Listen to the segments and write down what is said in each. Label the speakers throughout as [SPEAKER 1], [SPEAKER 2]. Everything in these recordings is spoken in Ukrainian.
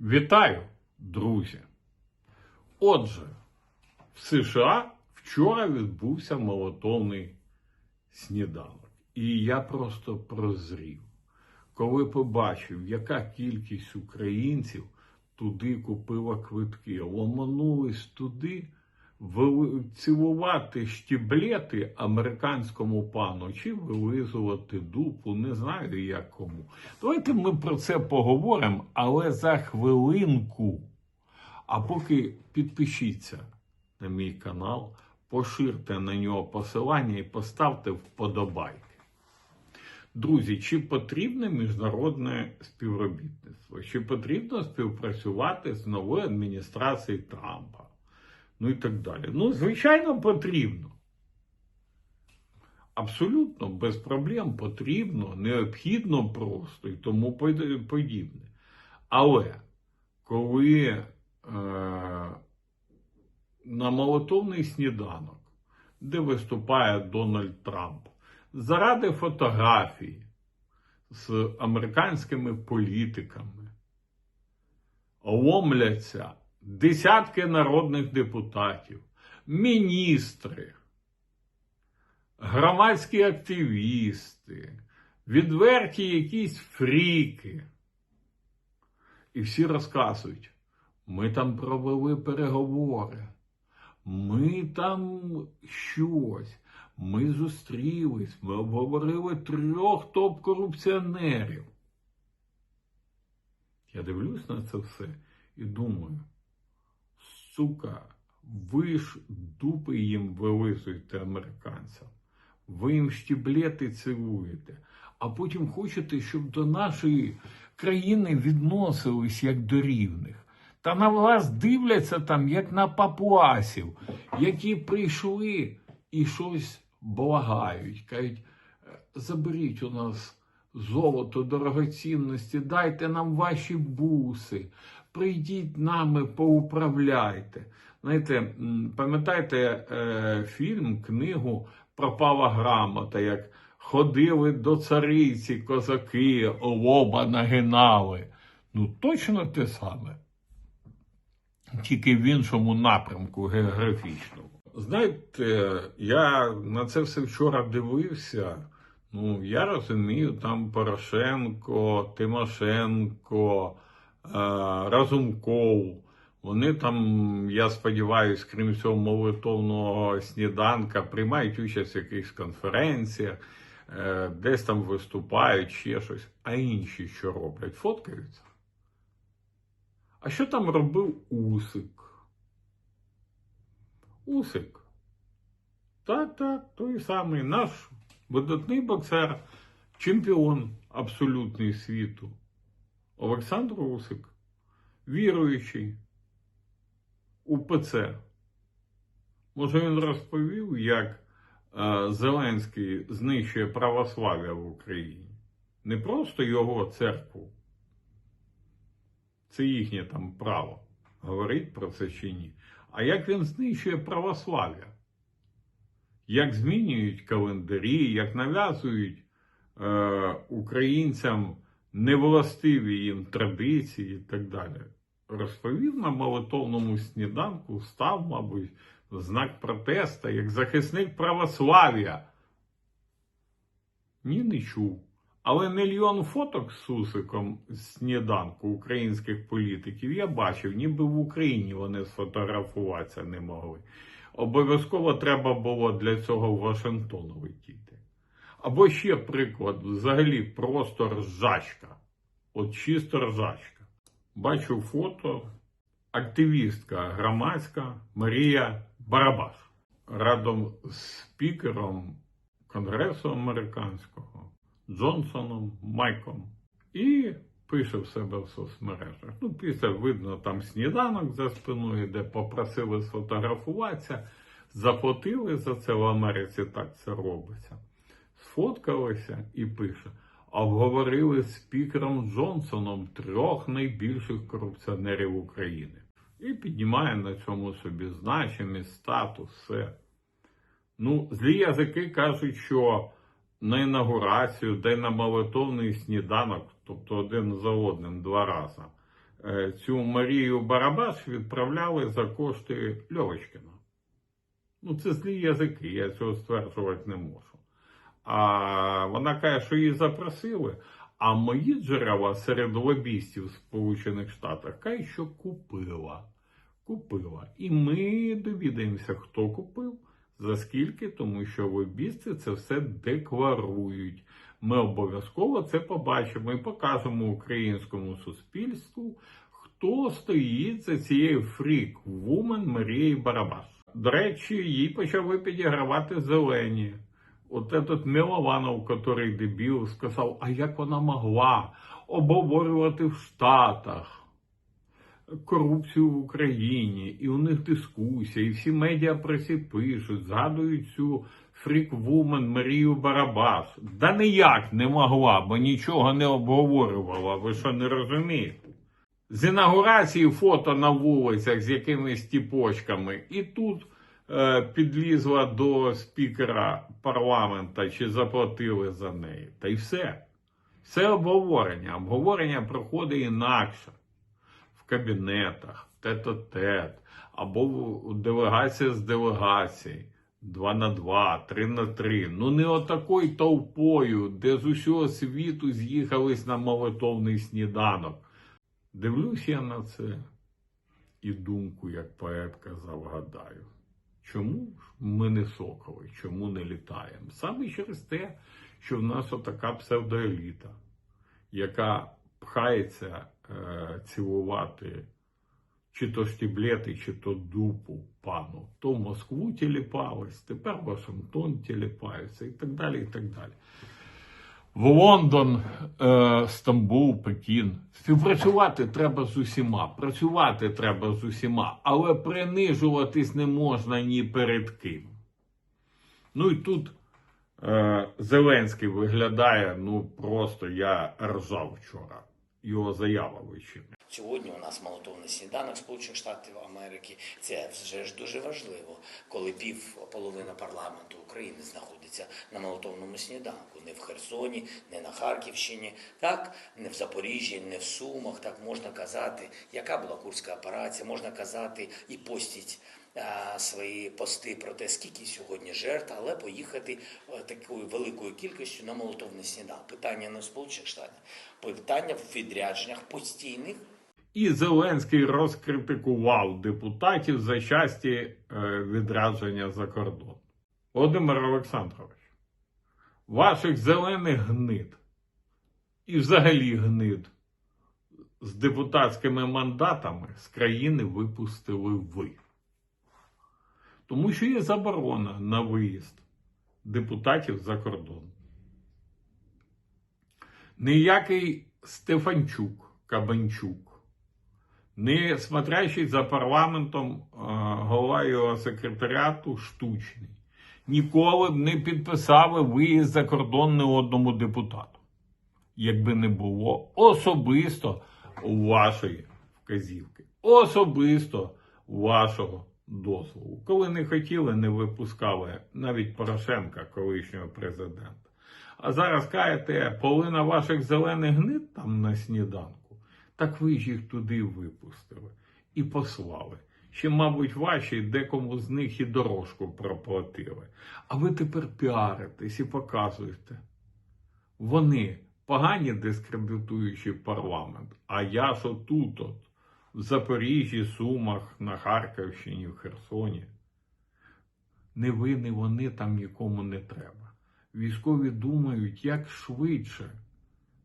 [SPEAKER 1] Вітаю, друзі! Отже, в США вчора відбувся молотовний сніданок. І я просто прозрів, коли побачив, яка кількість українців туди купила квитки, ломанулись туди цілувати штіблети американському пану чи вилизувати дупу, не знаю як кому. Давайте ми про це поговоримо, але за хвилинку. А поки підпишіться на мій канал, поширте на нього посилання і поставте вподобайки. Друзі, чи потрібне міжнародне співробітництво? Чи потрібно співпрацювати з новою адміністрацією Трампа? Ну і так далі. Ну, звичайно, потрібно. Абсолютно без проблем потрібно, необхідно просто і тому подібне. Але коли е, на молотовний сніданок, де виступає Дональд Трамп, заради фотографій з американськими політиками, ломляться десятки народних депутатів, міністри, громадські активісти, відверті якісь фріки. І всі розказують, ми там провели переговори, ми там щось, ми зустрілись, ми обговорили трьох топ-корупціонерів. Я дивлюсь на це все і думаю, сука, ви ж дупи їм вилизуєте американцям, ви їм штіблети цілуєте, а потім хочете, щоб до нашої країни відносились як до рівних. Та на вас дивляться там, як на папуасів, які прийшли і щось благають. Кажуть, «Е, заберіть у нас золото, дорогоцінності, дайте нам ваші буси, прийдіть нами, поуправляйте. Знаєте, пам'ятаєте е, фільм, книгу Пропала грамота, як ходили до цариці козаки, лоба нагинали. Ну, точно те саме. Тільки в іншому напрямку географічному. Знаєте, я на це все вчора дивився. Ну, я розумію, там Порошенко, Тимошенко, Разумков. Вони там, я сподіваюся, крім цього молитовного сніданка, приймають участь в якихось конференціях, е, десь там виступають, ще щось. А інші що роблять? Фоткаються. А що там робив Усик? Усик. Так, так, той самий наш видатний боксер, чемпіон абсолютний світу. Олександр Усик, віруючий УПЦ. Може, він розповів, як е, Зеленський знищує православ'я в Україні. Не просто його церкву. Це їхнє там право. Говорить про це чи ні. А як він знищує православ'я? Як змінюють календарі, як нав'язують е, українцям невластиві їм традиції і так далі. Розповів на молитовному сніданку, став, мабуть, знак протеста, як захисник православ'я. Ні, не чув. Але мільйон фоток з Сусиком з сніданку українських політиків я бачив, ніби в Україні вони сфотографуватися не могли. Обов'язково треба було для цього в Вашингтон летіти. Або ще приклад, взагалі просто ржачка. От чисто ржачка. Бачу фото активістка громадська Марія Барабаш разом з спікером Конгресу американського Джонсоном Майком. І пише в себе в соцмережах. Ну, після видно там сніданок за спиною, де попросили сфотографуватися, заплатили за це в Америці, так це робиться. Сфоткалися і пише. Обговорили з спікером Джонсоном трьох найбільших корупціонерів України. І піднімає на цьому собі значимість, статус, все. Ну, злі язики кажуть, що на інаугурацію, де на молитовний сніданок, тобто один за одним два рази, е, цю Марію Барабаш відправляли за кошти Льовочкіна. Ну, це злі язики, я цього стверджувати не можу. А вона каже, що її запросили. А мої джерела серед лобістів в Сполучених Штатах кажуть, що купила. Купила. І ми довідаємося, хто купив, за скільки, тому що лобісти це все декларують. Ми обов'язково це побачимо і покажемо українському суспільству, хто стоїть за цією фрік-вумен Марією Барабаш. До речі, їй почали підігравати зелені. От этот Милованов, который дебіл, сказав, а як вона могла обговорювати в Штатах корупцію в Україні, і у них дискусія, і всі медіа про це пишуть, згадують цю фрік-вумен Марію Барабаш. Да ніяк не могла, бо нічого не обговорювала. Ви що не розумієте? З інаугурації фото на вулицях з якимись тіпочками, і тут підлізла до спікера парламента чи заплатили за неї. Та й все. Все обговорення. Обговорення проходить інакше в кабінетах, тет-а-тет, або делегація з делегацій. Два на два, три на три. Ну не отакою толпою, де з усього світу з'їхались на молитовний сніданок. Дивлюсь я на це і думку, як поет казав, гадаю. Чому ми не соколи, чому не літаємо? Саме через те, що в нас отака псевдоеліта, яка пхається е, цілувати чи то стіблети, чи то дупу пану. То в Москву тіліпались, тепер Вашингтон тіліпаються і так далі, і так далі. В Лондон, е, Стамбул, Пекін. Співпрацювати треба з усіма, працювати треба з усіма, але принижуватись не можна ні перед ким. Ну і тут е, Зеленський виглядає, ну просто я ржав вчора. Його заява вичерпна.
[SPEAKER 2] Сьогодні у нас молотовний сніданок Сполучених Штатів Америки. Це вже ж дуже важливо, коли пів половина парламенту України знаходиться на молотовному сніданку. Не в Херсоні, не на Харківщині, так не в Запоріжжі, не в Сумах. Так можна казати, яка була курська операція, можна казати і постіть свої пости про те, скільки сьогодні жертв, але поїхати е, такою великою кількістю на молотовний сніданок. Питання не в Сполучених Штатах, питання в відрядженнях постійних.
[SPEAKER 1] І Зеленський розкритикував депутатів за часті е, відрадження за кордон. Володимир Олександрович, ваших зелених гнид і взагалі гнид з депутатськими мандатами з країни випустили ви. Тому що є заборона на виїзд депутатів за кордон. Ніякий Стефанчук, Кабанчук, не смотрящий за парламентом е, голова його секретаріату штучний, ніколи б не підписали виїзд за кордон не одному депутату, якби не було особисто вашої вказівки, особисто вашого дозволу. Коли не хотіли, не випускали навіть Порошенка, колишнього президента. А зараз кажете, половина ваших зелених гнид там на сніданку, так ви ж їх туди випустили і послали. Ще, мабуть, ваші декому з них і дорожку проплатили. А ви тепер піаритесь і показуєте. Вони погані дискредитуючи парламент, а я ж отут от, в Запоріжжі, Сумах, на Харківщині, в Херсоні. Не ви, не вони там нікому не треба. Військові думають, як швидше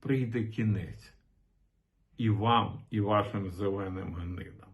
[SPEAKER 1] прийде кінець. І вам, і вашим зеленим гнидам.